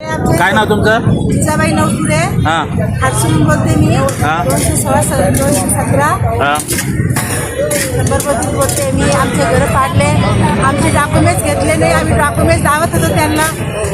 काय नाव तुमचं? जिजाबाई नवपुरे. हां. हातसून बोलते मी. हा. दोनशे सोळा स- दोनशे सतरा. हां. नंबरबद्दल बोलते मी. आमचे घरं पाडले. आमचे डॉक्युमेंट्स घेतले नाही. आम्ही डॉक्युमेंट्स दावत होतो त्यांना.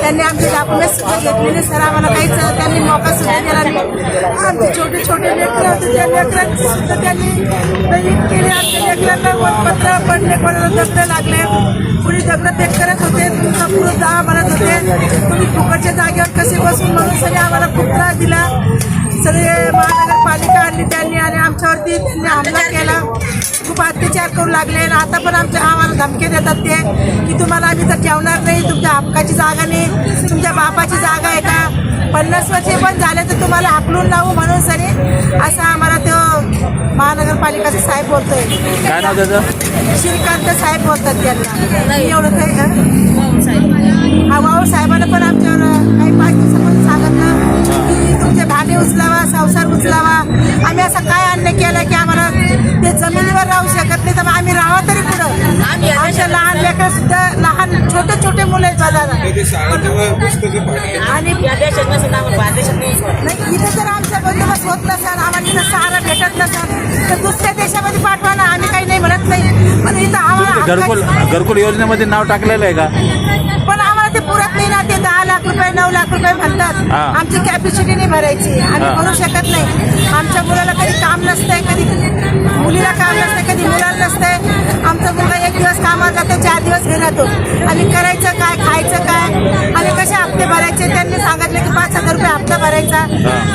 त्यांनी आमचे डॉक्युमेंट सुद्धा घेतलेले. सर आम्हाला काहीच त्यांनी मौका सुद्धा दिला नाही. आमचे छोटे छोटे लेकरं होते. त्या लेकरांची सुद्धा त्यांनी दलित केले. आमच्या लेकरांना वनपत्र पडले. कोणाला दगड लागले. कुणी दगड ते करत होते. तुमचा दहा म्हणत होते. तुम्ही फुकटच्या जागेवर कसे बसून म्हणून सगळे आम्हाला खूप त्रास दिला. सगळे महानगरपालिका आणली त्यांनी आणि आमच्यावरती त्यांनी हमला केला. खूप अत्याचार करू लागले आणि आता पण आमच्या आम्हाला धमके देतात ते की तुम्हाला आम्ही तर ठेवणार नाही तुमच्या हक्काची जागा नाही तुमच्या बापाची जागा आहे का? पन्नास वर्षे पण झाले तर तुम्हाला हाकलून लावू म्हणून सरी असं आम्हाला तो महानगरपालिकाचा साहेब बोलतोय. काय नाव त्याचं? श्रीकांत साहेब बोलतात त्यांना. मी एवढं काही हं? हा भाऊ साहेबांना पण आमच्यावर काही पाच दिवसापासून सांगितलं की छोटे मुलं आहेत बघा आणि नाही. इथे जर आमचा बंदोबस्त होत नसेल आम्हाला इथं सहारा भेटत नसेल तर दुसऱ्या देशामध्ये पाठवा ना. आम्ही काही नाही म्हणत नाही. पण इथं आम्हाला घरकुल घरकुल योजनेमध्ये नाव टाकलेलं आहे का? रुपये नऊ लाख रुपये म्हणतात हा. आमची कॅपॅसिटी नाही भरायची. आम्ही हा. भरू शकत नाही. आमच्या मुलाला कधी काम नसतंय कधी मुलीला काम नसतंय कधी मुलाला नसतंय. आमचा मुलगा एक दिवस कामात जातो चार दिवस घरी राहतो आम्ही करायचं काय खायचं काय आम्ही कसे हप्ते भरायचे त्यांनी सांगितले की पाच हजार रुपये हप्ता भरायचा.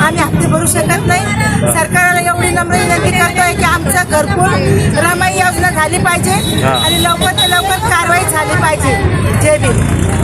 आम्ही हप्ते भरू शकत नाही. सरकारला एवढी नम्र विनंती करतोय की आमचं घरकुल रमाई योजना झाली पाहिजे हा. आणि लवकर ते लवकर कारवाई झाली पाहिजे. जय भीम.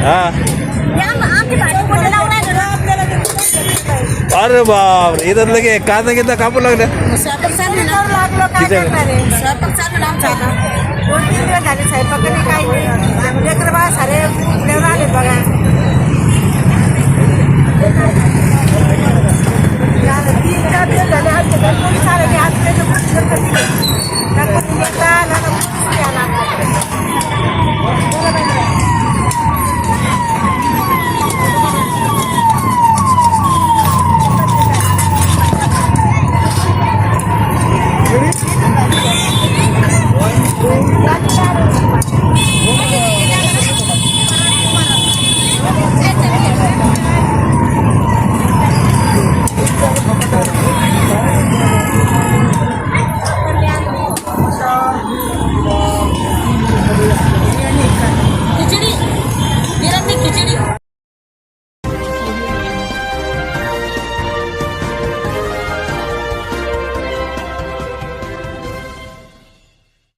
हा या मग आमची भाजी कुठे लावून आहे ना अरे बाप इथं लगे कांदा घेतला कापू लागलं स्वयंपाक चालू ना? लागलो? काय किती? करणार आहे स्वयंपाक चालू ना आमचा आता. दोन तीन दिवस झाले स्वयंपाकाने काही नाही. लेकर बाळा सारे पुण्यावर आले बघा.